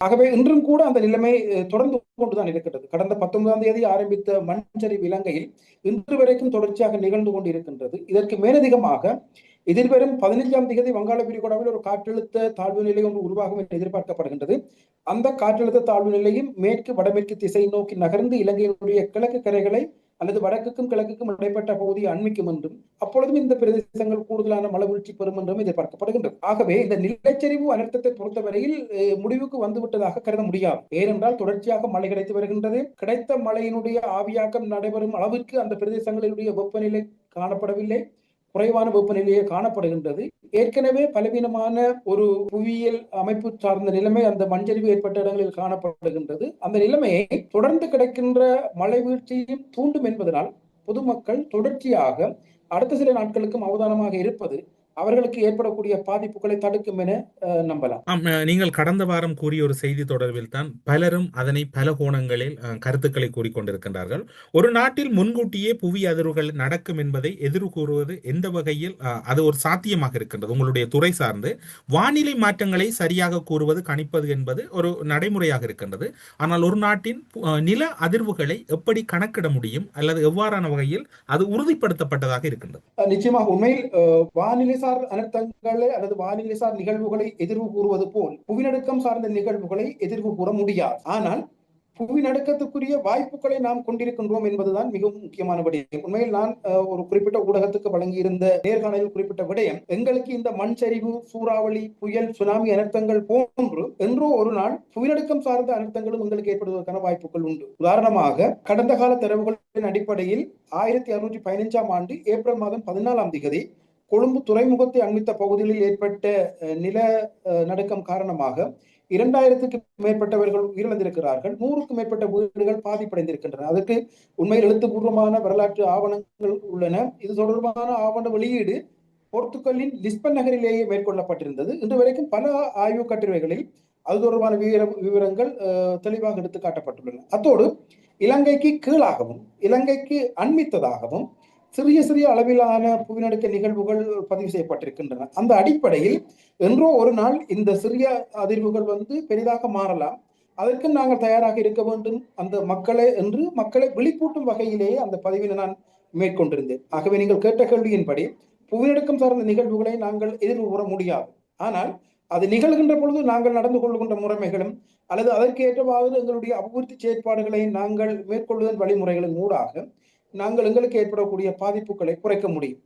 ஆகவே இன்றும் கூட அந்த நிலைமை தொடர்ந்து கொண்டுதான் இருக்கிறது கடந்த பத்தொன்பதாம் தேதி ஆரம்பித்த மண்சரிவு இலங்கையில் இன்று வரைக்கும் தொடர்ச்சியாக நிகழ்ந்து கொண்டிருக்கின்றது. இதற்கு மேலதிகமாக எதிர்வரும் பதினைஞ்சாம் தேதி வங்காள விரிகுடாவில் ஒரு காற்றழுத்த தாழ்வு நிலை ஒன்று உருவாகும் என்று எதிர்பார்க்கப்படுகின்றது. அந்த காற்றழுத்த தாழ்வு நிலையும் மேற்கு வடமேற்கு திசை நோக்கி நகர்ந்து இலங்கையினுடைய கிழக்கு கரைகளை அல்லது வடக்குக்கும் கிழக்குக்கும் இடைப்பட்ட பகுதி அண்மிக்கும் என்றும் அப்பொழுதும் இந்த பிரதேசங்கள் கூடுதலான மழை வீழ்ச்சி பெறும் என்றும் எதிர்பார்க்கப்படுகின்றது. ஆகவே இந்த நிலச்சரிவு அனர்த்தத்தை பொறுத்தவரையில் முடிவுக்கு வந்துவிட்டதாக கருத முடியாது. ஏனென்றால் தொடர்ச்சியாக மழை கிடைத்து வருகின்றது. கிடைத்த மழையினுடைய ஆவியாக்கம் நடைபெறும் அளவிற்கு அந்த பிரதேசங்களினுடைய வெப்பநிலை காணப்படவில்லை. குறைவான வெப்பநிலையே காணப்படுகின்றது. ஏற்கனவே பலவீனமான ஒரு புவியியல் அமைப்பு சார்ந்த நிலைமை அந்த மஞ்சரிவு ஏற்பட்ட இடங்களில் காணப்படுகின்றது. அந்த நிலைமையை தொடர்ந்து கிடைக்கின்ற மழை வீழ்ச்சியும் தூண்டும் என்பதனால் பொதுமக்கள் தொடர்ச்சியாக அடுத்த சில நாட்களுக்கும் அவதானமாக இருப்பது அவர்களுக்கு ஏற்படக்கூடிய பாதிப்புகளை தடுக்கும் என நம்பலாம். நீங்கள் கடந்த வாரம் கூறிய ஒரு செய்தி தொடர்பில் தான் பலரும் அதனை பல கோணங்களில் கருத்துக்களை கூறிக்கொண்டிருக்கின்றார்கள். ஒரு நாட்டில் முன்கூட்டியே புவி அதிர்வுகள் நடக்கும் என்பதை எதிர் கூறுவது எந்த வகையில் அது ஒரு சாத்தியமாக இருக்கின்றது? உங்களுடைய துறை சார்ந்து வானிலை மாற்றங்களை சரியாக கூறுவது கணிப்பது என்பது ஒரு நடைமுறையாக இருக்கின்றது. ஆனால் ஒரு நாட்டின் நில அதிர்வுகளை எப்படி கணக்கிட முடியும்? அல்லது எவ்வாறான வகையில் அது உறுதிப்படுத்தப்பட்டதாக இருக்கின்றது? நிச்சயமாக உண்மையில் வானிலை சார் அனர்த்தங்களை அல்லது வானிலை சார் நிகழ்வுகளை எதிர்வு கூறுவது போல் புவிநடுக்கம் சார்ந்த நிகழ்வுகளை எதிர்வு கூற முடியாது. ஆனால் புவிநடுக்கத்துக்குரிய வாய்ப்புகளை நாம் கொண்டிருக்கின்றோம் என்பதுதான் மிகவும் முக்கியமான விடயம். உண்மையில் நான் ஒரு குறிப்பிட்ட ஊடகத்துக்கு வழங்கியிருந்த நேர்காணலில் குறிப்பிட்ட விடயம் எங்களுக்கு இந்த மண் சரிவு சூறாவளி புயல் சுனாமி அனர்த்தங்கள் போன்று என்றோ ஒரு நாள் புவிநடுக்கம் சார்ந்த அனர்த்தங்களும் எங்களுக்கு ஏற்படுவதற்கான வாய்ப்புகள் உண்டு. உதாரணமாக கடந்த கால தரவுகளின் அடிப்படையில் ஆயிரத்தி அறுநூற்றி பதினைஞ்சாம் ஆண்டு ஏப்ரல் மாதம் பதினாலாம் திகதி கொழும்பு துறைமுகத்தை அண்மித்த பகுதிகளில் ஏற்பட்ட நில நடுக்கம் காரணமாக இரண்டாயிரத்துக்கு மேற்பட்டவர்கள் உயிரிழந்திருக்கிறார்கள். நூறுக்கும் மேற்பட்ட வீடுகள் பாதிப்படைந்திருக்கின்றன. அதற்கு உண்மையில் எழுத்துப்பூர்வமான வரலாற்று ஆவணங்கள் உள்ளன. இது தொடர்பான ஆவண வெளியீடு போர்த்துக்கல்லின் லிஸ்பன் நகரிலேயே மேற்கொள்ளப்பட்டிருந்தது. இன்று வரைக்கும் பல ஆய்வு கட்டுரைகளில் அது தொடர்பான விவர விவரங்கள் தெளிவாக எடுத்து காட்டப்பட்டுள்ளன அத்தோடு இலங்கைக்கு கீழாகவும் இலங்கைக்கு அண்மித்ததாகவும் சிறிய சிறிய அளவிலான புவிநடுக்க நிகழ்வுகள் பதிவு செய்யப்பட்டிருக்கின்றன. அந்த அடிப்படையில் என்றோ ஒரு நாள் இந்த சிறிய அதிர்வுகள் வந்து பெரிதாக மாறலாம். அதற்கு நாங்கள் தயாராக இருக்க வேண்டும். அந்த மக்களை என்று மக்களை விழிப்பூட்டும் வகையிலேயே அந்த பதிவினை நான் மேற்கொண்டிருந்தேன். ஆகவே நீங்கள் கேட்ட கேள்வியின்படி புவிநடுக்கம் சார்ந்த நிகழ்வுகளை நாங்கள் எதிர்கூற முடியாது. ஆனால் அது நிகழ்கின்ற பொழுது நாங்கள் நடந்து கொள்கின்ற முறைமைகளும் அல்லது அதற்கு ஏற்றவாறு எங்களுடைய அபிவிருத்தி செயற்பாடுகளை நாங்கள் மேற்கொள்ளுதல் வழிமுறைகளின் ஊடாக நாங்கள் எங்களுக்கு ஏற்படக்கூடிய பாதிப்புகளை குறைக்க முடியும்.